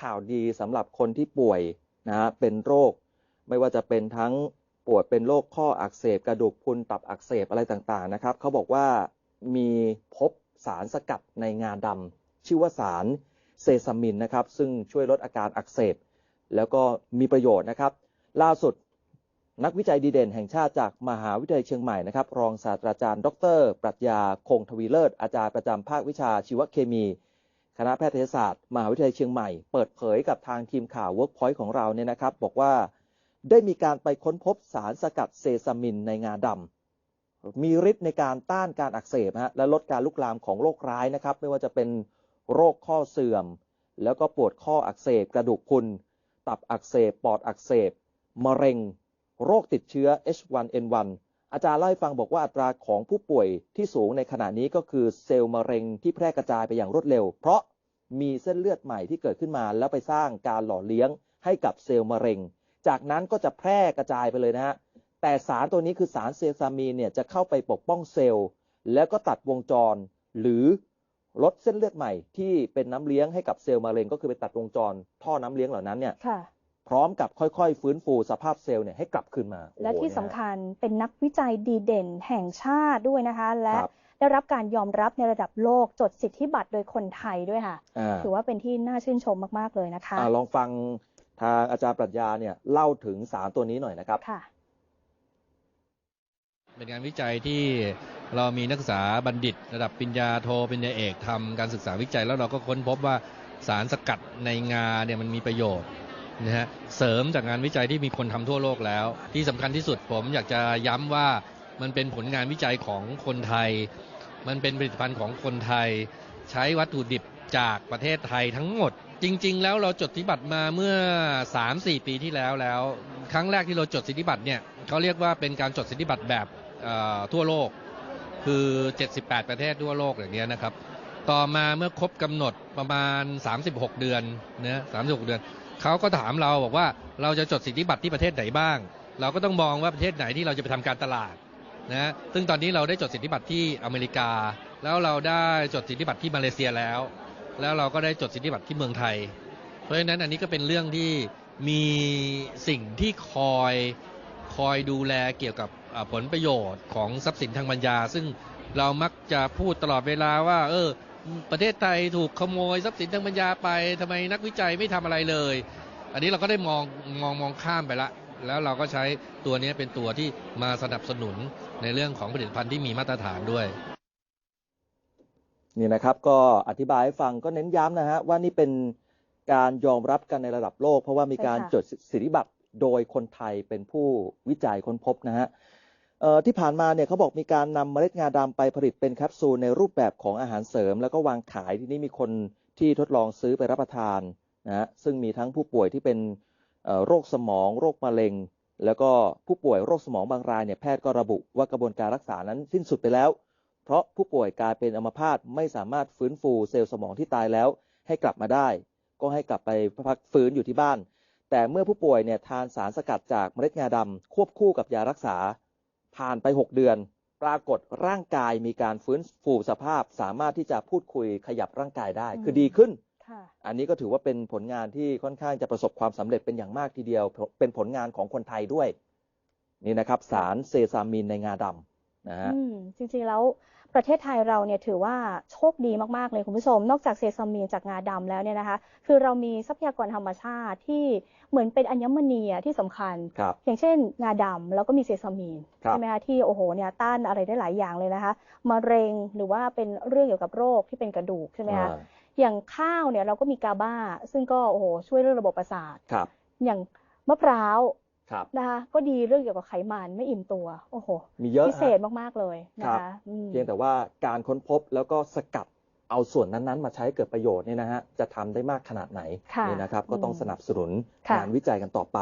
ข่าวดีสำหรับคนที่ป่วยนะฮะเป็นโรค ไม่ว่าจะเป็นทั้งป่วยเป็นโรคข้ออักเสบกระดูกพุนตับอักเสบอะไรต่างๆนะครับเขาบอกว่ามีพบสารสกัดในงาดำชื่อว่าสารเซซามินนะครับ ซึ่งช่วยลดอาการอักเสบ แล้วก็มีประโยชน์นะครับ ล่าสุดนักวิจัยดีเด่นแห่งชาติจากมหาวิทยาลัยเชียงใหม่นะครับ รองศาสตราจารย์ ดร ปรัชญาคงทวีเลิศ อาจารย์ประจำภาควิชาชีวเคมี คณะแพทยศาสตร์ มหาวิทยาลัยเชียงใหม่ เปิดเผยกับทางทีมข่าว Workpoint ของเราเนี่ยนะครับ บอกว่าได้มีการไปค้นพบสารสกัดเซซามินในงาดำมีฤทธิ์ในการต้านการอักเสบฮะและลดการลุกลามของโรคร้ายนะครับ ไม่ว่าจะเป็นโรคข้อเสื่อม แล้วก็ปวดข้ออักเสบ กระดูกพุนตับอักเสบ ปอดอักเสบ มะเร็ง โรคติดเชื้อ H1N1 อาจารย์เล่าให้ฟังบอกว่าอัตราของผู้ป่วยที่สูงในขณะนี้ก็คือเซลล์มะเร็งที่แพร่กระจายไปอย่างรวดเร็ว เพราะมีเส้นเลือดใหม่ที่เกิดขึ้นมา แล้วไปสร้างการหล่อเลี้ยงให้กับเซลล์มะเร็ง จากนั้นก็จะแพร่กระจายไปเลยนะฮะแต่สารตัวนี้คือสารเซซามีนเนี่ยจะเข้าไปปกป้องเซลล์ แล้วก็ตัดวงจร หรือลดเส้นเลือดใหม่ที่เป็นน้ำเลี้ยงให้กับเซลล์มะเร็ง ก็คือไปตัดวงจร ท่อน้ำเลี้ยงเหล่านั้นเนี่ย พร้อมกับค่อยๆ ฟื้นฟูสภาพเซลล์เนี่ยให้กลับคืนมา และโอ้โหที่เนี่ยสำคัญเป็นนักวิจัยดีเด่นแห่งชาติด้วยนะคะ และครับได้รับการยอมรับในระดับโลกจดสิทธิบัตรโดยคนไทยด้วยค่ะอ่าถือว่าเป็นที่น่าชื่นชมมากๆเลยนะคะอ่าลองฟังทางอาจารย์ปรัชญาเนี่ยเล่าถึงสารตัวนี้หน่อยนะครับค่ะเป็นงานวิจัยที่เรามีนักศึกษาบัณฑิต ระดับปริญญาโทปริญญาเอกทำการศึกษาวิจัยแล้วเราก็ค้นพบว่าสารสกัดในงาเนี่ยมันมีประโยชน์ นะฮะเสริมจากงานวิจัยที่มีคนทำทั่วโลกแล้ว ที่สำคัญที่สุดผมอยากจะย้ำว่ามันเป็นผลงานวิจัยของคนไทย มันเป็นผลิตภัณฑ์ของคนไทย ใช้วัตถุดิบจากประเทศไทยทั้งหมด จริง ๆ แล้วเราจดสิทธิบัตรมาเมื่อ 3-4 ปีที่แล้วแล้ว ครั้งแรกที่เราจดสิทธิบัตรเนี่ยเขาเรียกว่าเป็นการจดสิทธิบัตรแบบทั่วโลกคือ 78 ประเทศทั่วโลกอย่างเงี้ยนะครับ ต่อมาเมื่อครบกำหนดประมาณ 36 เดือนนะ36 เดือน เขาก็ถามเราบอกว่าเราจะจดสิทธิบัตรที่ประเทศไหนบ้าง เราก็ต้องมองว่าประเทศไหนที่เราจะไปทำการตลาดนะซึ่งตอนนี้เราได้จดสิทธิบัตรที่อเมริกา แล้วเราได้จดสิทธิบัตรที่มาเลเซียแล้ว แล้วเราก็ได้จดสิทธิบัตรที่เมืองไทย เพราะฉะนั้นอันนี้ก็เป็นเรื่องที่มีสิ่งที่คอยคอยดูแลเกี่ยวกับผลประโยชน์ของทรัพย์สินทางปัญญา ซึ่งเรามักจะพูดตลอดเวลาว่า เออ ประเทศไทยถูกขโมยทรัพย์สินทางปัญญาไปทำไมนักวิจัยไม่ทำอะไรเลย อันนี้เราก็ได้มองมองมองข้ามไปละ แล้วเราก็ใช้ตัวนี้เป็นตัวที่มาสนับสนุนในเรื่องของผลิตภัณฑ์ที่มีมาตรฐานด้วยนี่นะครับก็อธิบายให้ฟังก็เน้นย้ำนะฮะว่านี่เป็นการยอมรับกันในระดับโลก เพราะว่ามีการใช่ค่ะจดสิทธิบัตรโดยคนไทยเป็นผู้วิจัยค้นพบนะฮะเอ่อ ที่ผ่านมาเนี่ยเขาบอกมีการนำเมล็ดงาดำไปผลิตเป็นแคปซูลในรูปแบบของอาหารเสริม แล้วก็วางขายที่นี่มีคนที่ทดลองซื้อไปรับประทานนะฮะซึ่งมีทั้งผู้ป่วยที่เป็นโรคสมอง โรคมะเร็ง แล้วก็ผู้ป่วยโรคสมองบางรายเนี่ยแพทย์ก็ระบุว่ากระบวนการรักษานั้นสิ้นสุดไปแล้ว เพราะผู้ป่วยกลายเป็นอัมพาตไม่สามารถฟื้นฟูเซลล์สมองที่ตายแล้ว ให้กลับมาได้ ก็ให้กลับไปพักฟื้นอยู่ที่บ้าน แต่เมื่อผู้ป่วยเนี่ยทานสารสกัดจากเมล็ดงาดำควบคู่กับยารักษา ผ่านไป 6 เดือน ปรากฏร่างกายมีการฟื้นฟูสภาพ สามารถที่จะพูดคุยขยับร่างกายได้ คือดีขึ้นค่ะอันนี้ก็ถือว่าเป็นผลงานที่ค่อนข้างจะประสบความสำเร็จเป็นอย่างมากทีเดียว เป็นผลงานของคนไทยด้วย นี่นะครับ สารเซซามินในงาดำนะฮะอืมจริงๆแล้ว ประเทศไทยเราเนี่ยถือว่าโชคดีมาก ๆ เลยคุณผู้ชม นอกจากเซซามีนจากงาดำแล้วเนี่ยนะคะ คือเรามีทรัพยากรธรรมชาติที่เหมือนเป็นอัญมณีอะที่สำคัญครับอย่างเช่น งาดำแล้วก็มีเซซามีนครับใช่ไหมคะที่โอ้โหเนี่ยต้านอะไรได้หลายอย่างเลยนะคะมะเร็งหรือว่าเป็นเรื่องเกี่ยวกับโรคที่เป็นกระดูกใช่ไหมคะอ่าอย่างข้าวเนี่ยเราก็มีกาบาซึ่งก็โอ้โหช่วยเรื่องระบบประสาทครับอย่างมะพร้าว ครับนะคะก็ดีเรื่องเกี่ยวกับไขมันไม่อิ่มตัว โอ้โห มีเยอะพิเศษฮะมากๆเลยนะครัคะบอืมเพียงแต่ว่าการค้นพบแล้วก็สกัดเอาส่วนนั้นๆ มาใช้เกิดประโยชน์เนี่ยนะฮะจะทำได้มากขนาดไหนค่ะนี่นะครับก็ต้องอืมสนับสนุนค่ะงานวิจัยกันต่อไป